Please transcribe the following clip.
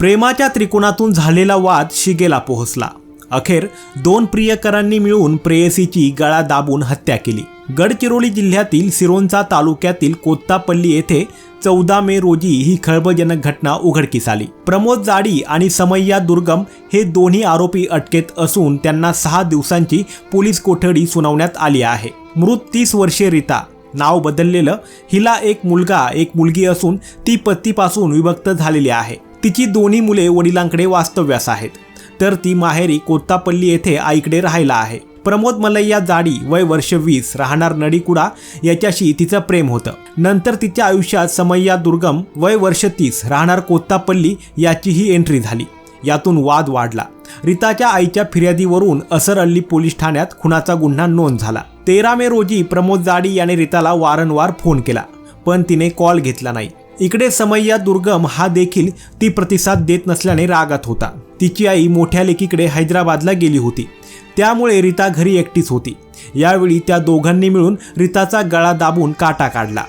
प्रेमाच्या त्रिकोणातून झालेला वाद शिगेला पोहोचला. अखेर दोन प्रियकरांनी मिळून प्रेयसीची गळा दाबून हत्या केली. गडचिरोली जिल्ह्यातील सिरोंचा तालुक्यातील कोत्तापल्ली येथे चौदा मे रोजी ही खळबळजनक घटना उघडकीस आली. प्रमोद जाडी आणि समय्या दुर्गम हे दोन्ही आरोपी अटकेत असून त्यांना सहा दिवसांची पोलीस कोठडी सुनावण्यात आली आहे. मृत तीस वर्षे रीता नाव बदललेलं हिला एक मुलगा एक मुलगी असून ती पत्तीपासून विभक्त झालेली आहे. तिची दोन्ही मुले वडिलांकडे वास्तव्यास आहेत. तर ती माहेरी कोत्तापल्ली येथे आईकडे राहायला आहे. प्रमोद मलैया जाडी वय वर्ष वीस राहणार नडीकुडा याच्याशी तिचं प्रेम होतं. नंतर तिच्या आयुष्यात समय्या दुर्गम वय वर्ष तीस राहणार कोत्तापल्ली याचीही एंट्री झाली. यातून वाद वाढला. रिताच्या आईच्या फिर्यादीवरून असर अल्ली पोलीस ठाण्यात खुनाचा गुन्हा नोंद झाला. तेरा मे रोजी प्रमोद जाडी याने रिताला वारंवार फोन केला पण तिने कॉल घेतला नाही. इकडे समय्या दुर्गम हा देखील ती प्रतिसाद देत नसल्याने रागात होता. तिची आई मोठ्या लेकीकडे हैदराबादला गेली होती. त्यामुळे रीता घरी एकटीच होती. यावेळी त्या दोघांनी मिळून रीताचा गळा दाबून काटा काढला.